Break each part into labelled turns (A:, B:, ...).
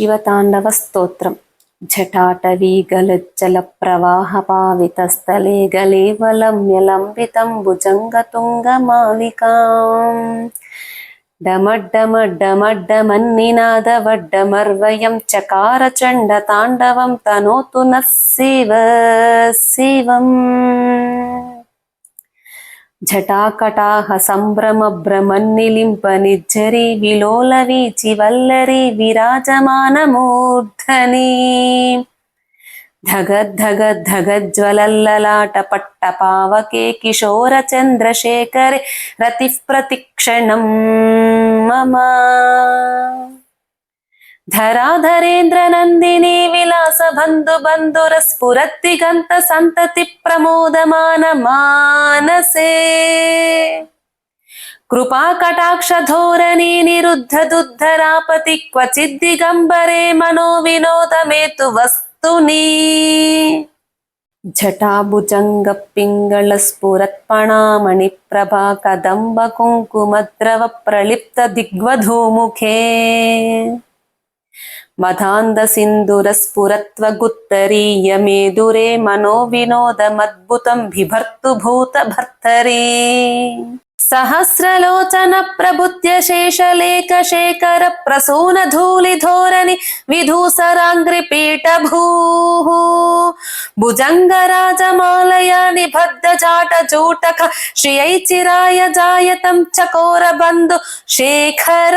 A: శివతాండవ స్తోత్రం జటాటవీ గలజ్జల ప్రవాహ పావితస్థలే గలేవలమ్యలంబితం భుజంగతుంగమాలికాం డమడ్డమడ్డమడ్డమన్నినాదవడ్డమర్వయం చకార చండ తాండవం తనోతు నః శివ శివం జటాకటాహ సంభ్రమ భ్రమన్నిలింప నిజ్జరి విలోల వీచి వల్లరి విరాజమానమూర్ధని. ధగద్ధగ ధగజ్వలల్లలాట పట్ట పావకే కిశోర చంద్రశేఖరే రతి ప్రతిక్షణం మమ. ధరాధరేంద్ర నందిని విలాస బంధు బంధుర స్ఫురత్తి గంత సంతతి ప్రమోదమాన మానసే కృపా కటాక్ష ధోరణి నిరుద్ధ దుద్ధరాపతి క్వచిద్దిగంబరే మనో వినోదమేతు వస్తుని జటాభుజంగ పింగళ స్ఫురత్పణామణి ప్రభా కదంబ కుంకుమద్రవ ప్రలిప్త దిగ్వధూముఖే మదాంద సింధుర స్ఫురత్వ మనో వినోదమద్భుతం బిభర్తు భూత భర్తరీ సహస్రలోచన ప్రభుత్య శేషలేఖ శేఖర ప్రసూన ధూళి ధోరణి విధూసరాంగ్రి పీఠ భూ భుజంగ రాజమాలయాని భద్ద జాట జూటక శ్రియై చిరాయ జాయతం చకోర బంధు శేఖర.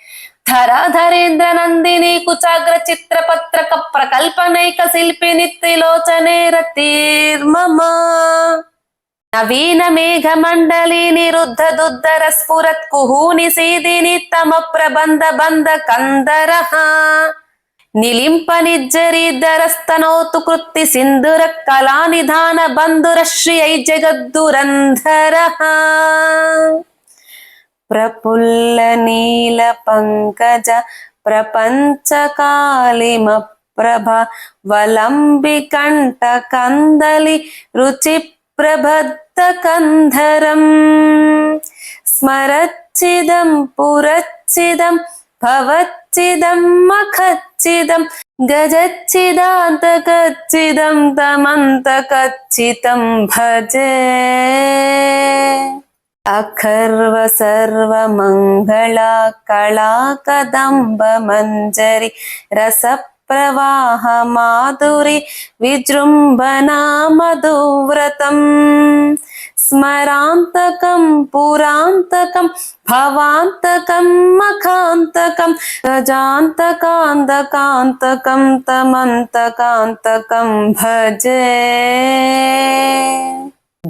A: ధరాధరేంద్ర నందిని కుచాగ్ర చిత్ర పత్రక ప్రకల్పనైక శిల్పి త్రిలోచనే రతిర్మమ నవీన మేఘ మండలి నిరుద్ధ దుద్దర స్ఫురత్ కుహూని సీదిని తమ ప్రబంధ బంధ కందర నిలింప నిజ్జరీధరస్తనోతు కృత్తి సింధుర కళా నిధాన బంధుర శ్రీ జగద్దురంధర ప్రఫుల్ల నీల పంకజ ప్రపంచకాళిమ ప్రభ వలంబి కంట కందలి రుచి ప్రబద్ధ కంధరం స్మరచ్చిదం పురచ్చిదం భవచ్చిదం మఖచ్చిదం గజచ్చిదాంత కచ్చిదం తమంత కచ్చితం భజే अखर्व सर्वमङ्गला कलाकदम्बमञ्जरि रसप्रवाहमाधुरि विजृम्भनामधुव्रतम् स्मरान्तकं पुरान्तकं भवान्तकं मखान्तकं गजान्तकान्तकान्तकं भजे।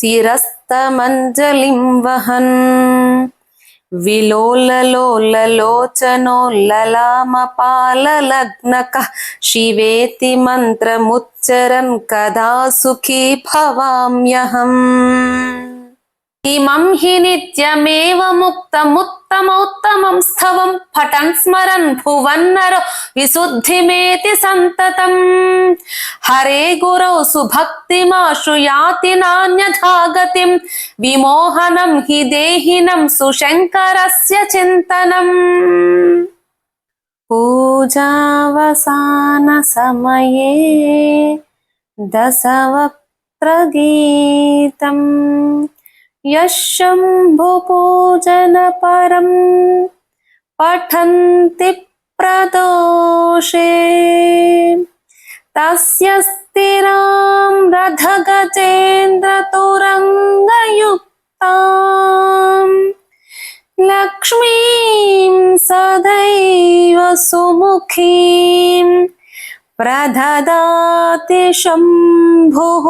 A: శిరస్తమంజలిం వహన్ విలోలలోలలోచనోల్లలామపాలలగ్నక శివేతి మంత్రముచ్చరన్ కదా సుఖీ భవామ్యహం. ఇమం హి నిత్యమేవ నిత్యమేవముక్తముత్తమోత్తమం స్థవం పఠన్ స్మరన్ భువన్నరో విశుద్ధిమేతి సంతతం. హరే గురౌ సుభక్తిమాశు యాతి నాణ్యథాగతిం విమోహనం హి దేహినం సుశంకరస్య చింతనం. పూజావసాన సమయే దశవక్త్రగీతం. यशम्भुपूजनपरं पठन्ति प्रदोषे। तस्य स्थिरां रथगजेन्द्रतुरङ्गयुक्ता लक्ष्मीं सदैव सुमुखीं प्रददाति शम्भुः।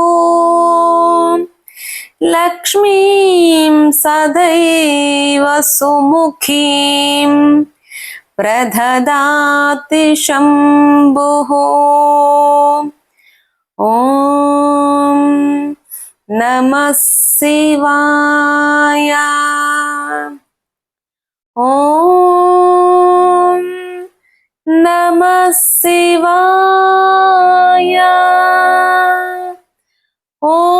A: लक्ष्मीं सदैव सुमुखीं प्रददाति शम्भुः ॐ नमः शिवाय। ॐ नमः शिवाय। ॐ